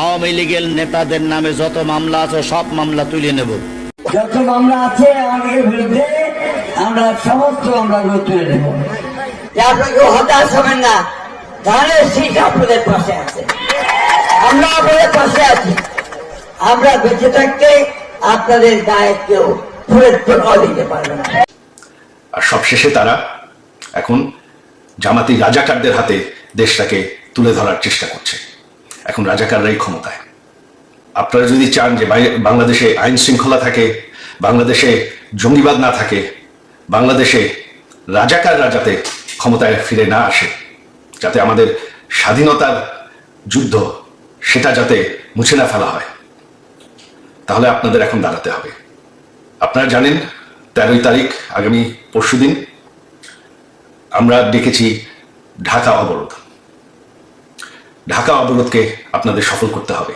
আওয়ামী লীগের নেতাদের নামে যত মামলা আছে সব মামলা তুলে নেব। যত মামলা আছে আমাদের বিরুদ্ধে আমরা সমস্ত মামলাগুলো তুলে নেব। আপনাকে হতাশ হবেন না। ধানের আপনাদের পাশে আছে। আমরা আপনাদের পাশে আছি। আমরা বেঁচে থাকতে আপনাদের গায়ে কেউ দিতে পারবে না। আর সবশেষে তারা এখন জামাতি রাজাকারদের হাতে দেশটাকে তুলে ধরার চেষ্টা করছে। এখন রাজাকাররাই ক্ষমতায়। আপনারা যদি চান যে বাংলাদেশে আইন শৃঙ্খলা থাকে, বাংলাদেশে জঙ্গিবাদ না থাকে, বাংলাদেশে রাজাকাররা যাতে ক্ষমতায় ফিরে না আসে, যাতে আমাদের স্বাধীনতার যুদ্ধ সেটা যাতে মুছে না ফেলা হয়, তাহলে আপনাদের এখন দাঁড়াতে হবে। আপনারা জানেন, তেরোই তারিখ, আগামী পরশুদিন, আমরা ডেকেছি ঢাকা অবরোধ। ঢাকা অবরোধকে আপনাদের সফল করতে হবে।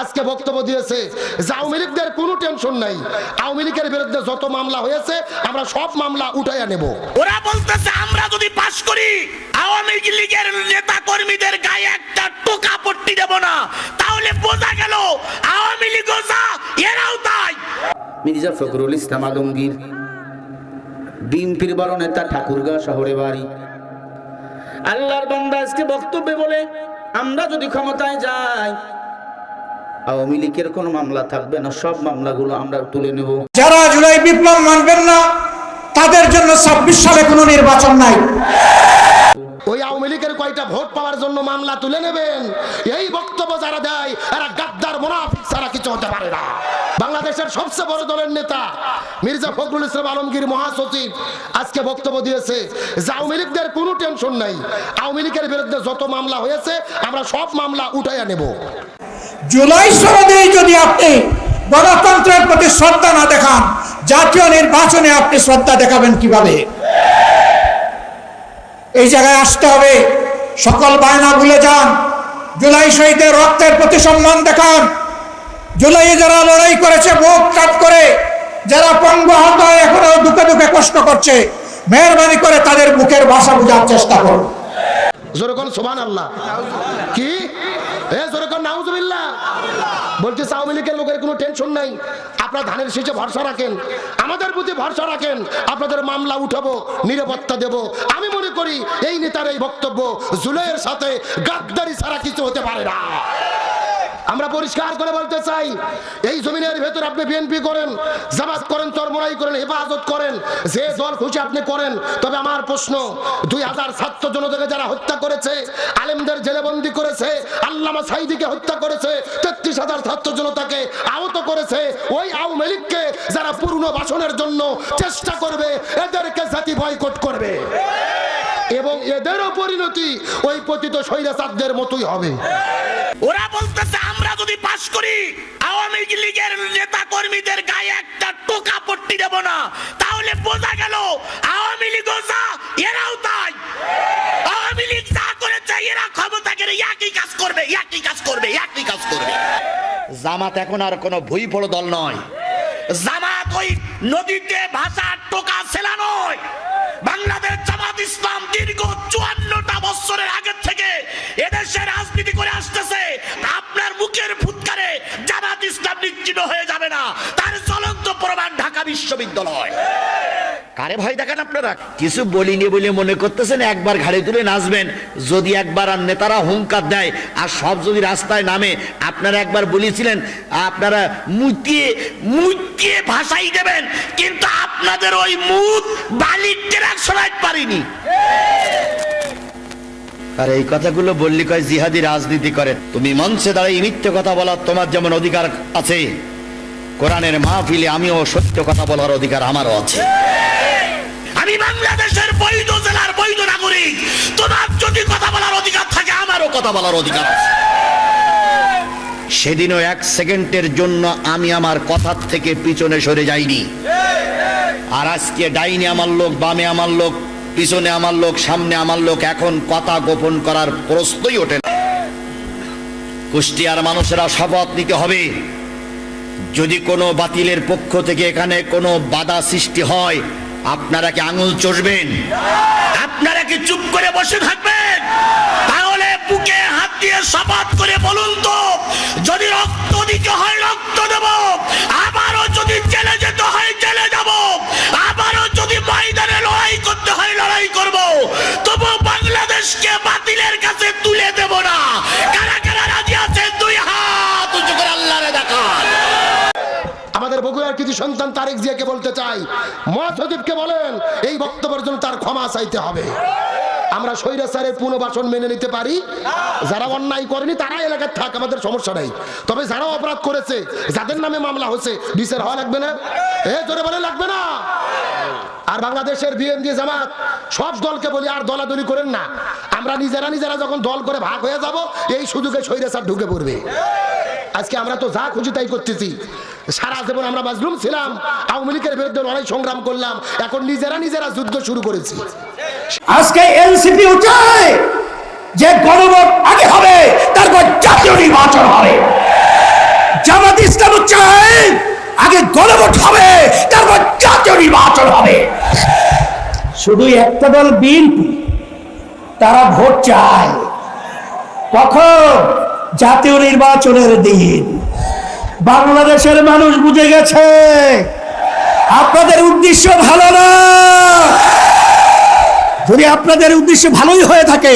আজকে বক্তব্য দিয়েছে যে আওয়ামী লীগদের কোনো টেনশন নাই। আওয়ামী লীগের বিরুদ্ধে যত মামলা হয়েছে আমরা সব মামলা উঠাইয়া নেব। ওরা বলতেছে আমরা যদি পাশ করি আওয়ামী লীগের নেতা কর্মীদের গায়ে একটা টোকা পট্টি দেব না। তাহলে বোঝা গেল আওয়ামী লীগ যা এরাও তাই। মির্জা ফখরুল ইসলাম আলমগীর বিএনপির বড় নেতা ঠাকুরগাঁও শহরে বাড়ি। আল্লাহর বান্দা আজকে বক্তব্যে বলে আমরা যদি ক্ষমতায় যাই আওয়ামী লীগের কোনো মামলা থাকবে না সব মামলাগুলো আমরা তুলে নেব। যারা জুলাই বিপ্লব মানবেন না তাদের জন্য ছাব্বিশ সালে কোনো নির্বাচন নাই। ওই আওয়ামী লীগের কয়টা ভোট পাওয়ার জন্য মামলা তুলে নেবেন? এই বক্তব্য যারা দেয় এরা গাদ্দার মোনাফিক ছাড়া কিছু হতে পারে না। বাংলাদেশের সবচেয়ে বড় দলের নেতা মির্জা ফখরুল ইসলাম আলমগীর মহাসচিব আজকে বক্তব্য দিয়েছে যে আওয়ামী লীগদের কোনো টেনশন নাই। আওয়ামী লীগের বিরুদ্ধে যত মামলা হয়েছে, আমরা সব মামলা উঠাইয়া নেব। জুলাই সনদেই যদি আপনি গণতন্ত্রের প্রতি শ্রদ্ধা না দেখান, জাতীয় নির্বাচনে আপনি শ্রদ্ধা দেখাবেন কীভাবে? এই জায়গায় আসতে হবে, সকল বায়না ভুলে যান, জুলাই শহীদের রক্তের প্রতি সম্মান দেখান জুলাই যারা লড়াই করেছে বুক কাট করে, যারা পঙ্গ হত এখনও দুঃখে দুঃখে কষ্ট করছে, মেহরবানি করে তাদের বুকের ভাষা বোঝার চেষ্টা করুন। জোরকন সোমান আল্লাহ কি? এ জোরকন নাউজুবিল্লাহ। বলতে আওয়ামী লীগের লোকের কোনো টেনশন নাই। আপনারা ধানের ভরসা রাখেন। আমাদের ভরসা রাখেন। আপনাদের মামলা উঠাবো, নিরাপত্তা দেব। আমি মনে করি, এই নেতার এই বক্তব্য জুলাইয়ের সাথে গাদ্দারি ছাড়া কিছু হতে পারে না। আমরা পরিষ্কার করে বলতে চাই, এই জমিনের ভেতর আপনি বিএনপি করেন, জামাত করেন চরমরাই করেন, হেফাজত করেন, যে দল খুশি আপনি করেন। তবে আমার প্রশ্ন, দুই হাজার ছাত্র জনতাকে যারা হত্যা করেছে, আলেমদের জেলেবন্দি করেছে, আল্লামা সাইদিকে হত্যা করেছে, তেত্রিশ হাজার ছাত্র জনতাকে আহত করেছে, ওই আওয়ামী লীগকে যারা পূর্ণ বাসনের জন্য চেষ্টা করবে, এদেরকে জাতি বয়কট করবে। এবং এদেরও পরিণতি ওই পতিত স্বৈরাচারদের মতোই হবে। ওরা বলতেছে, আমরা যদি পাশ করি, আওয়ামী লীগের নেতা কর্মীদের গায়ে একটা টোকা পট্টি দেব না। তাহলে বোঝা গেল, আওয়ামী লীগ যা এরাও তাই। আওয়ামী লীগ যা করেছে, এরা ক্ষমতা গেলে একই কাজ করবে, একই কাজ করবে, একই কাজ করবে। জামাত এখন আর কোনো ভুই পড়ো দল নয়। জামাত ওই নদীতে ভাষা টোকা বছরের আগের থেকে এদেশে রাজনীতি করে আসতেছে, আপনার মুখের ফুৎকারে জামাত ইসলাম নিশ্চিত হয়ে যাবে না। তার চলন্ত প্রমাণ ঢাকা বিশ্ববিদ্যালয়। কারে ভয় দেখেন আপনারা? কিছু বলিনি বলে মনে করতেছেন, একবার ঘাড়ে তুলে নাচবেন, যদি একবার আর নেতারা হুঙ্কার দেয়, আর সব যদি রাস্তায় নামে, আপনারা একবার বলেছিলেন, আপনারা মুতিয়ে মুতিয়ে ভাষাই দেবেন, কিন্তু আপনাদের ওই মুখ বালির ট্রাক সরাইতে পারিনি। আর এই কথাগুলো বললি কয় জিহাদি রাজনীতি করে। তুমি মঞ্চে দাঁড়িয়ে মিথ্যে কথা বলার তোমার যেমন অধিকার আছে কোরআনের মাহফিলে আমিও সত্য কথা বলার অধিকার আমারও আছে। আমি বাংলাদেশের বৈধ জেলার বৈধ নাগরিক। তোমার যদি কথা বলার অধিকার থাকে আমারও কথা বলার অধিকার আছে। সেদিনও এক সেকেন্ডের জন্য আমি আমার কথার থেকে পিছনে সরে যাইনি। আর আজকে ডাইনে আমার লোক বামে আমার লোক পিছনে আমার লোক, সামনে আমার লোক, এখন কথা গোপন করার প্রশ্নই ওঠে না। কুষ্টিয়ার মানুষেরা শপথ নিতে হবে। যদি কোনো বাতিলের পক্ষ থেকে এখানে কোনো বাধা সৃষ্টি হয়, আপনারা কি আঙুল চষবেন? আপনারা কি চুপ করে বসে থাকবেন? তাহলে বুকে হাত দিয়ে শপথ করে বলুন তো, যদি রক্ত দিতে হয় রক্ত দেব। বাংলাদেশকে বাতিলের কাছে তুলে দেব না। কারা কারা রাজি আছে দুই হাত উঁচু করে আল্লাহরে দেখান। আমাদের বগুড়ার কিছু সন্তান তারেক বলতে চাই। বলেন, এই বক্তব্যের জন্য তার ক্ষমা চাইতে হবে। আমরা পুনর্বাসন মেনে নিতে পারি। যারা অন্যায় করেনি থাক, আমাদের সমস্যা তবে যারা অপরাধ করেছে, যাদের নামে মামলা হচ্ছে বিচার হওয়া লাগবে না? জোরে লাগবে না? আর বাংলাদেশের বিএনপি জামাত সব দলকে বলি, আর দলাদলি করেন না। আমরা নিজেরা নিজেরা যখন দল করে ভাগ হয়ে যাব, এই সুযোগে স্বৈরাচার ঢুকে পড়বে। আজকে আমরা তো যা খুশি তাই করতেছি। সারা জীবন আমরা মাজলুম ছিলাম, আওয়ামী লীগের বিরুদ্ধে লড়াই সংগ্রাম করলাম, এখন নিজেরা নিজেরা যুদ্ধ শুরু করেছি। আজকে এনসিপি চায় যে গণভোট আগে হবে, তারপর জাতীয় নির্বাচন হবে। জামাত ইসলাম চায় আগে গণভোট হবে, তারপর জাতীয় নির্বাচন হবে। শুধু একটা দল বিএনপি, তারা ভোট চায়। কখন? জাতীয় নির্বাচনের দিন। বাংলাদেশের মানুষ বুঝে গেছে, আপনাদের উদ্দেশ্য ভালো না। যদি আপনাদের উদ্দেশ্য ভালোই হয়ে থাকে,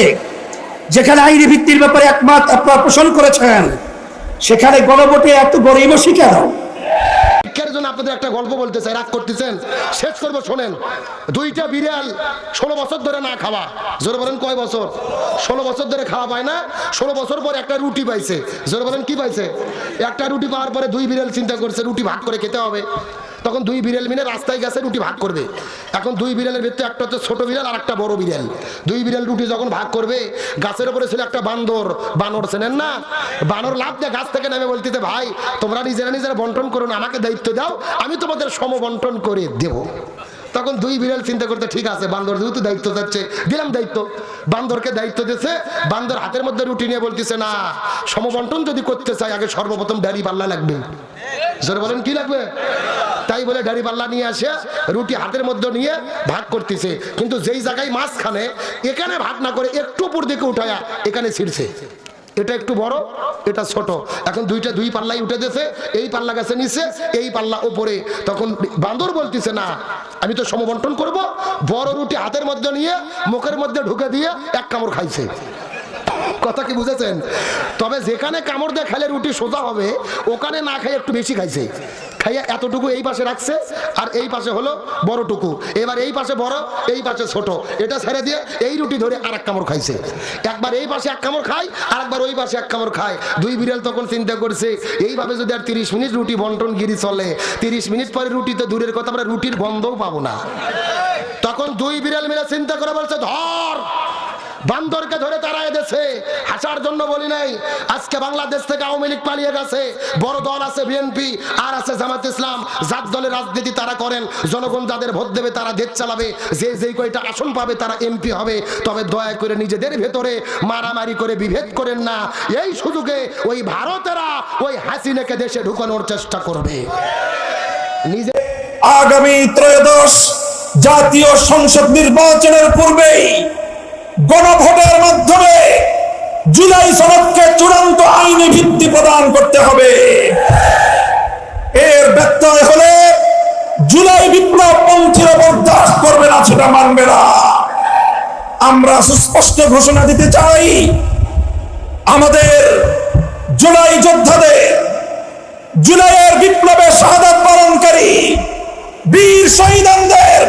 যেখানে আইনি ভিত্তির ব্যাপারে একমত আপনারা পোষণ করেছেন, সেখানে গণভোটে এত গরিবসী কেন? আপনাদের একটা গল্প বলতে চাই, রাগ করতেছেন? শেষ করব, শোনেন। দুইটা বিড়াল ষোলো বছর ধরে না খাওয়া। জোরে বলেন কয় বছর? ষোলো বছর ধরে খাওয়া পায় না, ষোলো বছর পর একটা রুটি পাইছে। জোরে বলেন কি পাইছে? একটা রুটি পাওয়ার পরে দুই বিড়াল চিন্তা করছে, রুটি ভাগ করে খেতে হবে। তখন দুই বিড়াল মিলে রাস্তায় গেছে, রুটি ভাগ করবে। এখন দুই বিড়ালের ভিতরে একটা হচ্ছে ছোট বিড়াল আর একটা বড় বিড়াল। দুই বিড়াল রুটি যখন ভাগ করবে, গাছের উপরে ছিল একটা বান্দর। বানর চেনেন না? বানর লাভ দিয়ে গাছ থেকে নেমে বলতেছে, ভাই, তোমরা নিজেরা নিজেরা বন্টন করো না, আমাকে দায়িত্ব দাও, আমি তোমাদের সম বন্টন করে দেব। তখন দুই বিড়াল চিন্তা করতে, ঠিক আছে, বান্দর যেহেতু দায়িত্ব যাচ্ছে দিলাম দায়িত্ব। বান্দরকে দায়িত্ব দিয়েছে, বান্দর হাতের মধ্যে রুটি নিয়ে বলতেছে, না, সমবন্টন যদি করতে চাই, আগে সর্বপ্রথম ডাড়ি পাল্লা লাগবে। জোরে বলেন, কি লাগবে? তাই বলে ডাড়ি পাল্লা নিয়ে আসে, রুটি হাতের মধ্যে নিয়ে ভাগ করতেছে। কিন্তু যেই জায়গায় মাঝখানে, এখানে ভাগ না করে একটু উপর দিকে উঠায়া এখানে ছিঁড়ছে। এটা একটু বড়, এটা ছোট। এখন দুইটা দুই পাল্লাই উঠে দিয়েছে এই পাল্লা গেছে নিচে, এই পাল্লা উপরে। তখন বান্দর বলতেছে, না, আমি তো সমবন্টন করব। বড় রুটি হাতের মধ্যে নিয়ে, মুখের মধ্যে ঢুকে দিয়ে এক কামড় খাইছে। কথা কি বুঝেছেন? তবে যেখানে কামড় দিয়ে খাইলে রুটি সোজা হবে, ওখানে না খাই একটু বেশি খাইছে। খাইয়া এতটুকু এই পাশে রাখছে, আর এই পাশে হলো বড়টুকু। এবার এই পাশে বড়, এই পাশে ছোট। এটা ছেড়ে দিয়ে এই রুটি ধরে আর এক কামড় খাইছে। একবার এই পাশে এক কামড় খায় আর একবার ওই পাশে এক কামড় খায়। দুই বিড়াল তখন চিন্তা করছে, এইভাবে যদি আর তিরিশ মিনিট রুটি বন্টন গিরি চলে, তিরিশ মিনিট পরে রুটি তো দূরের কথা আমরা রুটির বন্ধও পাবো না। তখন দুই বিড়াল মিলে চিন্তা করে বলছে, ধর বান্দরকে ধরে তারা এদেশে। হাসার জন্য বলি নাই। আজকে বাংলাদেশ থেকে আওয়ামী লীগ পালিয়ে গেছে। বড় দল আছে বিএনপি, আর আছে জামাত ইসলাম। যার দলের রাজনীতি তারা করেন। জনগণ যাদের ভোট দেবে তারা দেশ চালাবে। যে যেই কয়টা আসন পাবে তারা এমপি হবে। তবে দয়া করে নিজেদের ভেতরে মারামারি করে বিভেদ করেন না। এই সুযোগে ওই ভারতেরা ওই হাসিনাকে দেশে ঢুকানোর চেষ্টা করবে। নিজে আগামী ত্রয়োদশ জাতীয় সংসদ নির্বাচনের পূর্বেই গণভোটের মাধ্যমে জুলাই সনদকে চূড়ান্ত আইনি ভিত্তি প্রদান করতে হবে। এর ব্যত্যয় হলে জুলাই বিপ্লব পন্থীরা বরদাস্ত করবে না সেটা মানবে না। আমরা সুস্পষ্ট ঘোষণা দিতে চাই, আমাদের জুলাই যোদ্ধাদের, জুলাইয়ের বিপ্লবে শাহাদাত পালনকারী বীর শহীদদের